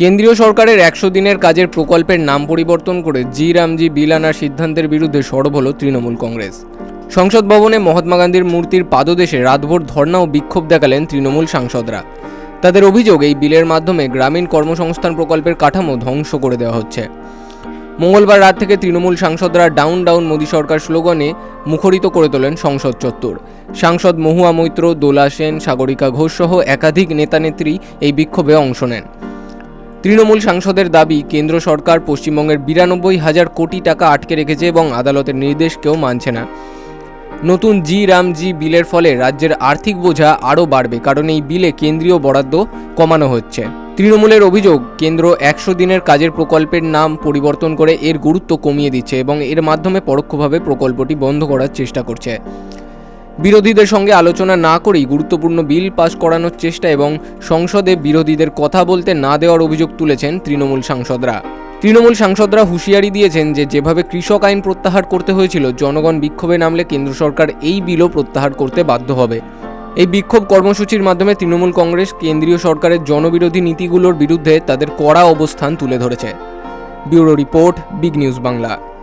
কেন্দ্রীয় সরকারের একশো দিনের কাজের প্রকল্পের নাম পরিবর্তন করে জি. রামজি বিল আনার সিদ্ধান্তের বিরুদ্ধে সরব হল তৃণমূল কংগ্রেস। সংসদ ভবনে মহাত্মা গান্ধীর মূর্তির পাদদেশে রাতভর ধর্ণা ও বিক্ষোভ দেখালেন তৃণমূল সাংসদরা। তাদের অভিযোগ, এই বিলের মাধ্যমে গ্রামীণ কর্মসংস্থান প্রকল্পের কাঠামো ধ্বংস করে দেওয়া হচ্ছে। মঙ্গলবার রাত থেকে তৃণমূল সাংসদরা ডাউন ডাউন মোদী সরকার স্লোগানে মুখরিত করে তোলেন সংসদ চত্বর। সাংসদ মহুয়া মৈত্র, দোলা সেন, সাগরিকা ঘোষ সহ একাধিক নেতানেত্রী এই বিক্ষোভে অংশ নেন। তৃণমূল সাংসদের দাবি, কেন্দ্র সরকার পশ্চিমবঙ্গের বিরানব্বই হাজার কোটি টাকা আটকে রেখেছে এবং আদালতের নির্দেশকেও মানছে না। নতুন জি রাম জি বিলের ফলে রাজ্যের আর্থিক বোঝা আরও বাড়বে, কারণ এই বিলে কেন্দ্রীয় বরাদ্দ কমানো হচ্ছে। তৃণমূলের অভিযোগ, কেন্দ্র একশো দিনের কাজের প্রকল্পের নাম পরিবর্তন করে এর গুরুত্ব কমিয়ে দিচ্ছে এবং এর মাধ্যমে পরোক্ষভাবে প্রকল্পটি বন্ধ করার চেষ্টা করছে। বিরোধীদের সঙ্গে আলোচনা না করেই গুরুত্বপূর্ণ বিল পাস করানোর চেষ্টা এবং সংসদে বিরোধীদের কথা বলতে না দেওয়ার অভিযোগ তুলেছেন তৃণমূল সাংসদরা। তৃণমূল সাংসদরা হুঁশিয়ারি দিয়েছেন যে, যেভাবে কৃষক আইন প্রত্যাহার করতে হয়েছিল, জনগণ বিক্ষোভে নামলে কেন্দ্র সরকার এই বিলও প্রত্যাহার করতে বাধ্য হবে। এই বিক্ষোভ কর্মসূচির মাধ্যমে তৃণমূল কংগ্রেস কেন্দ্রীয় সরকারের জনবিরোধী নীতিগুলোর বিরুদ্ধে তাদের কড়া অবস্থান তুলে ধরেছে। Bureau report, big news Bangla.